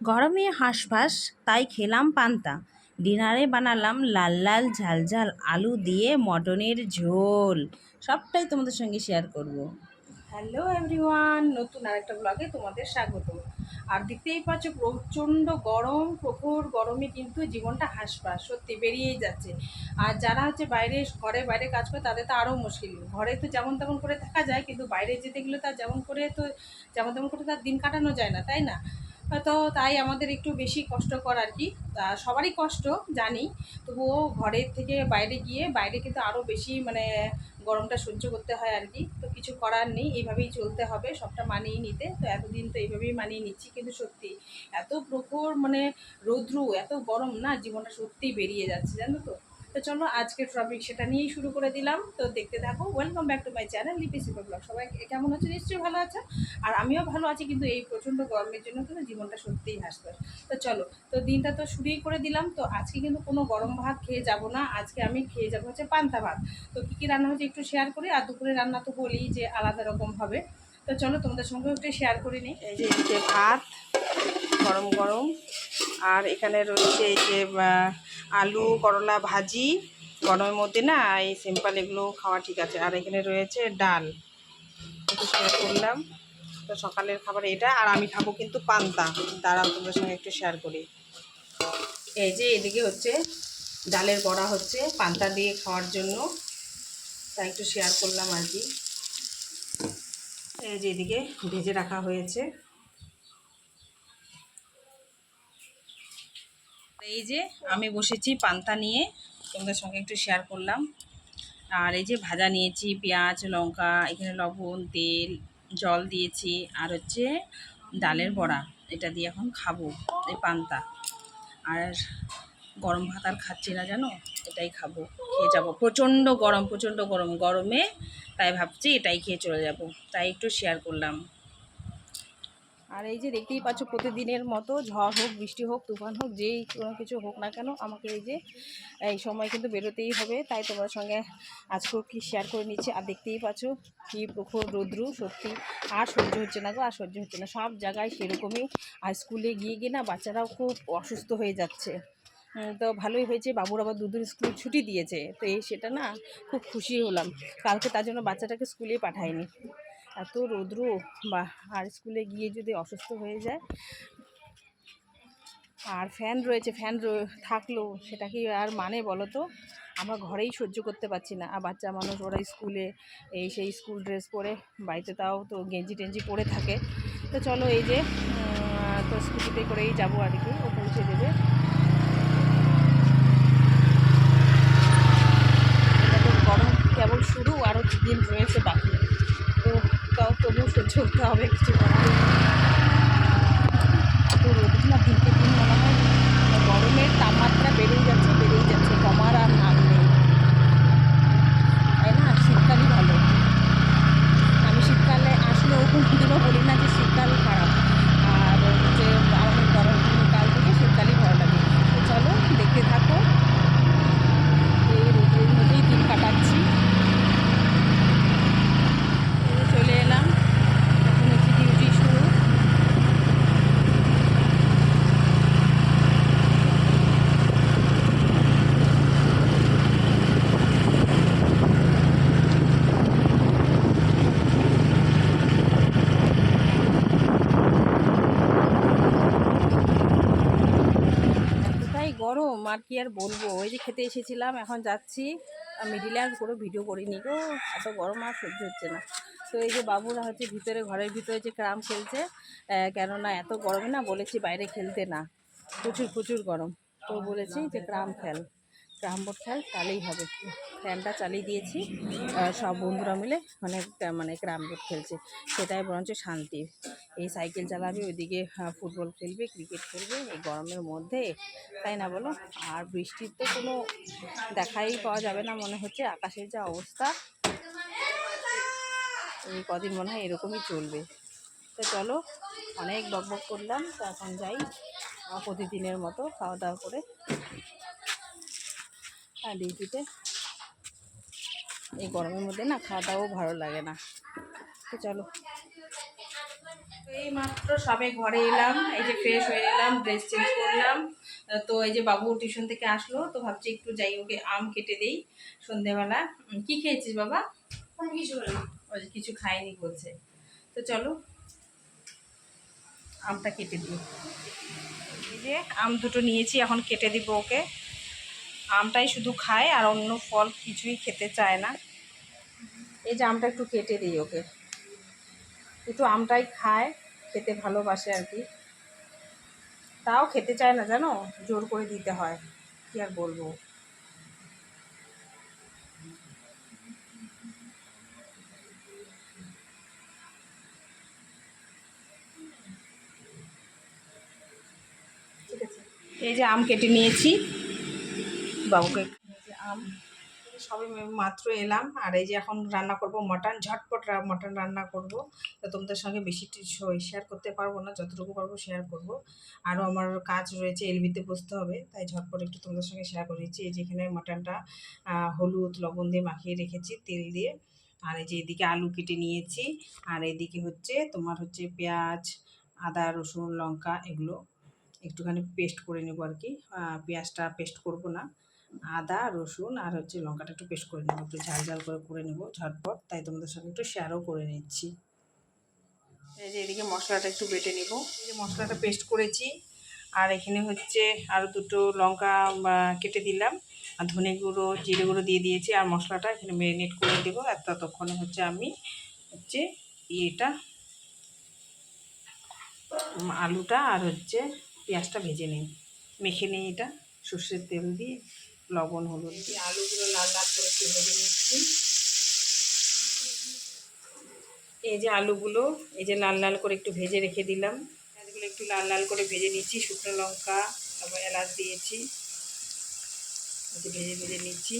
গরমে হাঁসফাঁস, তাই খেলাম পান্তা। ডিনারে বানালাম লাল লাল ঝাল ঝাল আলু দিয়ে মটনের ঝোল। সবটাই তোমাদের সঙ্গে শেয়ার করব। হ্যালো এভরিওয়ান নতুন আরেকটা ব্লগে তোমাদের স্বাগত। আর দেখতেই পাচ্ছ, প্রচণ্ড গরম, প্রখর গরমে কিন্তু জীবনটা হাঁসফাঁস, সত্যি বেরিয়েই যাচ্ছে। আর যারা হচ্ছে বাইরে, ঘরে বাইরে কাজ করে, তাদের তো আরও মুশকিল। ঘরে তো যেমন তেমন করে থাকা যায়, কিন্তু বাইরে যেতে গেলে তার যেমন করে তো, যেমন তেমন করে তার দিন কাটানো যায় না, তাই না? তো তাই আমাদের একটু বেশি কষ্টকর আর কি। তা সবারই কষ্ট, জানি। তবুও ঘরের থেকে বাইরে গিয়ে, বাইরে কিন্তু আরও বেশি মানে গরমটা সহ্য করতে হয় আর কি। তো কিছু করার নেই, এইভাবেই চলতে হবে, সবটা মানিয়ে নিতে। তো এতদিন তো এইভাবেই মানিয়ে নিচ্ছি কিন্তু সত্যি। এত প্রখর মানে রৌদ্রু, এত গরম না, জীবনটা সত্যিই বেরিয়ে যাচ্ছে, জানো তো? তো চলো আজকে টপিক সেটা নিয়েই শুরু করে দিলাম। তো দেখতে থাকো welcome back to my channel Lipi super blog সবাই কেমন আছে? নিশ্চয়ই ভালো আছে। আর আমিও ভালো আছি, কিন্তু এই প্রচণ্ড গরমের জন্য কিন্তু জীবনটা সত্যিই হাসতে তো চলো, তো দিনটা তো শুরুই করে দিলাম। তো আজকে কিন্তু কোনো গরম ভাত খেয়ে যাব না। আজকে আমি খেয়ে যাব হচ্ছে পান্তা ভাত। তো কী কী রান্না হচ্ছে একটু শেয়ার করি, আর দুপুরে রান্না তো বলি যে আলাদা রকম হবে। তো চলো, তোমাদের সঙ্গেও একটু শেয়ার করে নিই। এই যে ভাত গরম গরম। আর এখানে রয়েছে এই যে আলু, করলা ভাজি। গরমের মধ্যে না, এই সিম্পল এগুলো খাওয়া ঠিক আছে। আর এখানে রয়েছে ডাল। একটু শেয়ার করলাম। তো সকালের খাবার এটা, আর আমি খাব কিন্তু পান্তা। দাঁড়াও, তোমাদের সঙ্গে একটু শেয়ার করি। এই যে এদিকে হচ্ছে, ডালের বড়া হচ্ছে পান্তা দিয়ে খাওয়ার জন্য। তাই একটু শেয়ার করলাম আর কি। এই যে এদিকে ভেজে রাখা হয়েছে। এই যে আমি বসেছি পান্তা নিয়ে, তোমাদের সঙ্গে একটু শেয়ার করলাম। আর এই যে ভাজা নিয়েছি, পেঁয়াজ, লঙ্কা, এখানে লবণ, তেল, জল দিয়েছি, আর হচ্ছে ডালের বড়া, এটা দিয়ে এখন খাব, এই পান্তা। আর গরম ভাত আর খাচ্ছি না জানো, এটাই খাব, খেয়ে যাব। প্রচণ্ড গরম প্রচণ্ড গরম, গরমে তাই ভাবছি এটাই খেয়ে চলে যাব, তাই একটু শেয়ার করলাম। আর এই যে দেখতেই পাচ্ছ, প্রতিদিনের মতো ঝড় হোক, বৃষ্টি হোক, তুফান হোক, যেই কোনো কিছু হোক না কেন, আমাকে এই যে, এই সময় কিন্তু বেরোতেই হবে। তাই তোমার সঙ্গে আজকেও কি শেয়ার করে নিচ্ছি। আর দেখতেই পাচ্ছ, কি প্রখর রৌদ্রু, সত্যি। আর সহ্য হচ্ছে না গো, আর সহ্য হচ্ছে না। সব জায়গায় সেরকমই। আর স্কুলে গিয়ে গিয়ে না বাচ্চারাও খুব অসুস্থ হয়ে যাচ্ছে। তো ভালোই হয়েছে। বাবুর আবার দুদিন স্কুল ছুটি দিয়েছে। তো এই সেটা না খুব খুশি হলাম। কালকে তার জন্য বাচ্চাটাকে স্কুলে পাঠায়নি। এত রৌদ্র বা আর স্কুলে গিয়ে যদি অসুস্থ হয়ে যায়? আর ফ্যান রয়েছে, ফ্যান রয়ে- থাকল, সেটা কি আর মানে বলো তো? আমরা ঘরেই সহ্য করতে পারছি না। আর বাচ্চা মানুষ, ওরা স্কুলে এই সেই স্কুল ড্রেস পরে, বাড়িতে তাও তো গেঞ্জি টেঞ্জি পরে থাকে। তো চলো এই যে তো স্কুটিতে করেই যাব আর কি, ও পৌঁছে দেবে। গরম কেবল শুরু আরও দিন রয়েছে বাকি। তাও তবুও সহ্য করতে হবে কিছু করার না দিনকে দিন মনে হয় গরমের তাপমাত্রা বেড়েই যাচ্ছে বেড়েই যাচ্ছে কমার আর নাম নেই তাই না শীতকালই ভালো আমি শীতকালে আসলেও কোনোদিনও বলি না যে শীতকাল খারাপ আর হচ্ছে আমাদের গরম কাল থেকে শীতকালই ভালো লাগে তো চলো দেখতে থাকো এই রোদের মধ্যেই দিন কাটাচ্ছি এই যে চলে এলাম এখন হচ্ছে ডিউটি শুরু এতটাই আর কি আর বলব? ওই যে খেতে এসেছিলাম, এখন যাচ্ছি। মিডিলে আর করে ভিডিও করিনি। গো এত গরম আর সহ্য হচ্ছে না। তো এই যে বাবুরা হচ্ছে ভিতরে, ঘরের ভিতরে যে ক্রাম খেলছে কেননা এত গরমে না বলেছি বাইরে খেলতে না। প্রচুর প্রচুর গরম। তো বলেছি যে ক্রাম খেল। ক্রাম বোর্ড খেল তাহলেই হবে। ফ্যানটা চালিয়ে দিয়েছি। সব বন্ধুরা মিলে মানে মানে ক্রাম বোর্ড খেলছে। সেটাই বরঞ্চ শান্তি। এই সাইকেল চালাবে, ওইদিকে ফুটবল খেলবে, ক্রিকেট খেলবে, এই গরমের মধ্যে, তাই না বলো? আর বৃষ্টির তো কোনো দেখাই পাওয়া যাবে না, মনে হচ্ছে আকাশের যা অবস্থা। এই কদিন মনে হয় এরকমই চলবে। তো চলো, অনেক বক বক করলাম, তো এখন যাই প্রতিদিনের মতো খাওয়া দাওয়া করে। আর এই গরমের মধ্যে না খাওয়া ভালো লাগে না। তো চলো। এই মাত্র সবে ঘরে এলাম, এই যে ফ্রেশ হয়ে এলাম ড্রেস চেঞ্জ করলাম। তো এই যে বাবু টিউশন থেকে আসলো, তো ভাবছি একটু যাই ওকে আম কেটে দেই সন্ধেবেলা। কি খেয়েছিস বাবা? কিছু ওই কিছু খাইনি বলছে। তো চলো, আমটা কেটে দিই। এই যে আম দুটো নিয়েছি, এখন কেটে দিব ওকে। আমটাই শুধু খায় আর অন্য ফল কিছুই খেতে চায় না। এই যে আমটা একটু কেটে দিই ওকে। একটু আমটাই খায় খেতে ভালোবাসে আর কি। তাও খেতে চায় না জানো? জোর করে দিতে হয়। কি আর বলব? এই যে আম কেটে নিয়েছি। বাবুকে। আম, সবে মাত্র এলাম। আর এই যে এখন রান্না করব মটন, ঝটপট মটন রান্না করব। তো তোমাদের সঙ্গে বেশি শেয়ার করতে পারব না, যতটুকু পারব শেয়ার করব। আরও আমার কাজ রয়েছে এলবিতে বসতে হবে, তাই ঝটপট একটু তোমাদের সঙ্গে শেয়ার করেছি এই যেখানে মটনটা হলুদ, লবণ দিয়ে মাখিয়ে রেখেছি, তেল দিয়ে। আর এই যে এদিকে আলু কেটে নিয়েছি। আর এদিকে হচ্ছে তোমার হচ্ছে পেঁয়াজ, আদা, রসুন, লঙ্কা, এগুলো একটুখানি পেস্ট করে নেব আর কি। পেঁয়াজটা পেস্ট করব না। আদা, রসুন আর হচ্ছে লঙ্কাটা একটু পেস্ট করে নেব। একটু ঝাল ঝাল করে করে নেব ঝটপট। তাই তোমাদের সঙ্গে একটু শেয়ারও করে নিচ্ছি। এই যে এদিকে মশলাটা একটু বেটে নেব। এই যে মশলাটা পেস্ট করেছি। আর এখানে হচ্ছে আরও দুটো লঙ্কা কেটে দিলাম। আর ধনে গুঁড়ো, জিরে গুঁড়ো দিয়ে দিয়েছি। আর মশলাটা এখানে ম্যারিনেট করে দেবো। আর ততক্ষণে হচ্ছে আমি হচ্ছে ইয়েটা আলুটা আর হচ্ছে পেঁয়াজটা ভেজে নিই মেখে নিই এটা। সর্ষের তেল দিয়ে। লবণ হলুদ। দিয়ে আলুগুলো লাল লাল করে একটু ভেজে নিচ্ছি। এই যে আলুগুলো এই যে লাল লাল করে একটু ভেজে রেখে দিলাম। পেঁয়াজগুলো একটু লাল লাল করে ভেজে নিচ্ছি শুকনো লঙ্কা তারপর এলাচ দিয়েছি। ভেজে ভেজে নিচ্ছি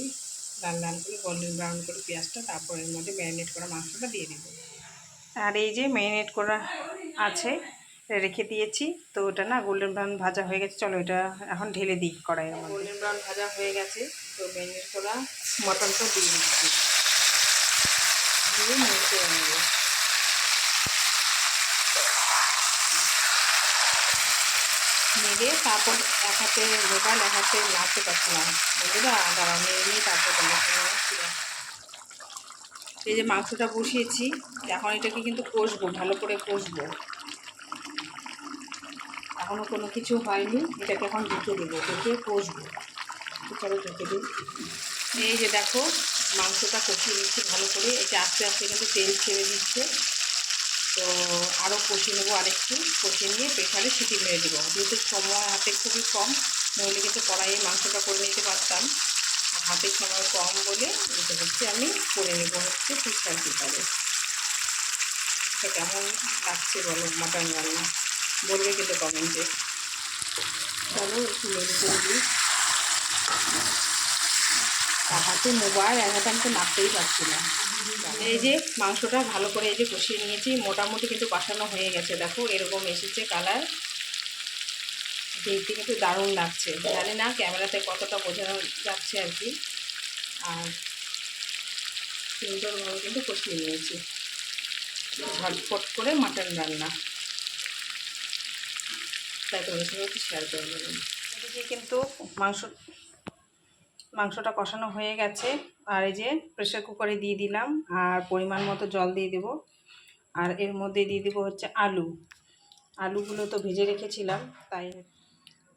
লাল লাল করে গোল্ডেন ব্রাউন করে পেঁয়াজটা তারপর এর মধ্যে ম্যারিনেট করা মাংসটা দিয়ে দেবো। আর এই যে ম্যারিনেট করা আছে রেখে দিয়েছি। তো ওটা না গোল্ডেন ব্রাউন ভাজা হয়ে গেছে। চলো এটা এখন ঢেলে দিই কড়াই গোল্ডেন ব্রাউন ভাজা হয়ে গেছে। তো ম্যারিনেট করা মটনটা দিয়ে দিচ্ছি। দিয়ে মেরে করে নেব। মেরে তারপর এক হাতে মোবাইল এক হাতে নাড়তে পারছিলাম। বন্ধুরা, দাঁড়াও মেরে নিয়ে তারপর। এই যে মাংসটা বসিয়েছি, এখন এটাকে কিন্তু কষবো, ভালো করে কষবো। এখনও কোনো কিছু হয়নি, এটাকে এখন ঢুকে দেবো, ঢুকে কষবো। চলো ঢুকে দিই। এই যে দেখো, মাংসটা কষিয়ে নিচ্ছি ভালো করে। যে আস্তে আস্তে কিন্তু তেল ছেড়ে দিচ্ছে। তো আরও কষিয়ে নেব আরেকটু। কষিয়ে নিয়ে প্রেশারে সিটি মেরে দেবো। যেহেতু সময় হাতে খুবই কম, নইলে কিন্তু কড়াইয়ে মাংসটা করে নিতে পারতাম। হাতে সময় কম বলে এটা হচ্ছে আমি করে নেব হচ্ছে প্রেশার কুকারে এটা কেমন লাগছে বলো, মাটন রান্না? বলবে কিন্তু কমেন্টে। চলো, একটু মেরে করে হাতে মোবাইল এক হাতে আমি তো নাড়তেই পারছি না। এই যে মাংসটা ভালো করে এই যে কষিয়ে নিয়েছি, মোটামুটি কিন্তু কষানো হয়ে গেছে। দেখো, এরকম এসেছে কালার দেখতে কিন্তু দারুণ লাগছে। জানি না ক্যামেরাতে কতটা বোঝানো যাচ্ছে আর কি। আর সুন্দরভাবে কিন্তু কষিয়ে নিয়েছি। ঝটফট করে মাটন রান্না। তাই সঙ্গে একটু শেয়ার করে দেবেন কিন্তু মাংস মাংসটা কষানো হয়ে গেছে। আর এই যে প্রেশার কুকারে দিয়ে দিলাম। আর পরিমাণ মতো জল দিয়ে দেব। আর এর মধ্যে দিয়ে দেবো হচ্ছে আলু। আলুগুলো তো ভেজে রেখেছিলাম। তাই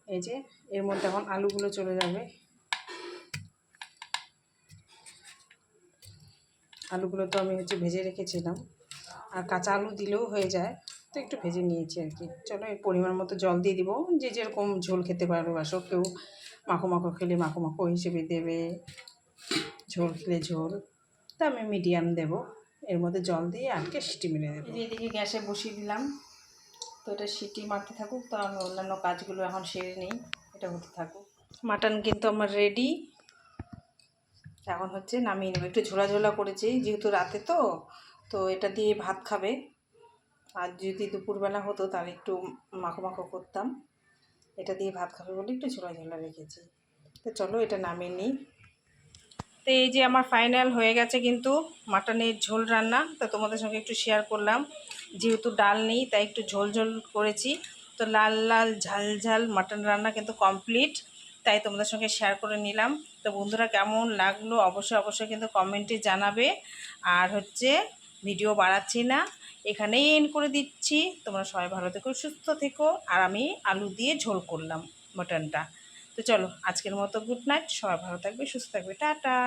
এই যে এর মধ্যে এখন আলুগুলো চলে যাবে। আলুগুলো তো আমি হচ্ছে ভেজে রেখেছিলাম। আর কাঁচা আলু দিলেও হয়ে যায়। তো একটু ভেজে নিয়েছি আর কি। চলো এর পরিমাণ মতো জল দিয়ে দিব। যে যেরকম ঝোল খেতে ভালোবাসো কেউ মাখো মাখো খেলে মাখো মাখো হিসেবে দেবে। ঝোল খেলে ঝোল। তা আমি মিডিয়াম দেব। এর মধ্যে জল দিয়ে আটকে সিটি মেরে দেবো। এদিকে গ্যাসে বসিয়ে দিলাম। তো এটা সিটি মারতে থাকুক তো আমি অন্যান্য কাজগুলো এখন সেরে নিই। এটা হতে থাকুক। মাটন কিন্তু আমার রেডি এখন হচ্ছে নামিয়ে নেব। একটু ঝোলা ঝোলা করেছি যেহেতু রাতে তো তো এটা দিয়ে ভাত খাবে। আর যদি দুপুরবেলা হতো তাহলে একটু মাখো মাখো করতাম। এটা দিয়ে ভাত খাবে বলে একটু ঝোলা ঝোলা রেখেছি। তো চলো এটা নামিয়ে নিই। তো এই যে আমার ফাইনাল হয়ে গেছে কিন্তু মাটনের ঝোল রান্না। তো তোমাদের সঙ্গে একটু শেয়ার করলাম। যেহেতু ডাল নেই, তাই একটু ঝোল ঝোল করেছি। তো লাল লাল ঝাল ঝাল মাটন রান্না কিন্তু কমপ্লিট তাই তোমাদের সঙ্গে শেয়ার করে নিলাম। তো বন্ধুরা কেমন লাগল? অবশ্যই অবশ্যই কিন্তু কমেন্টে জানাবে। আর হচ্ছে ভিডিও বাড়াচ্ছি না। এখানেই এন করে দিচ্ছি। তোমরা সবাই ভালো থেকো, সুস্থ থেকো। আর আমি আলু দিয়ে ঝোল করলাম মটনটা তো চলো, আজকের মতো গুড নাইট সবাই ভালো থাকবে, সুস্থ থাকবে। টাটা!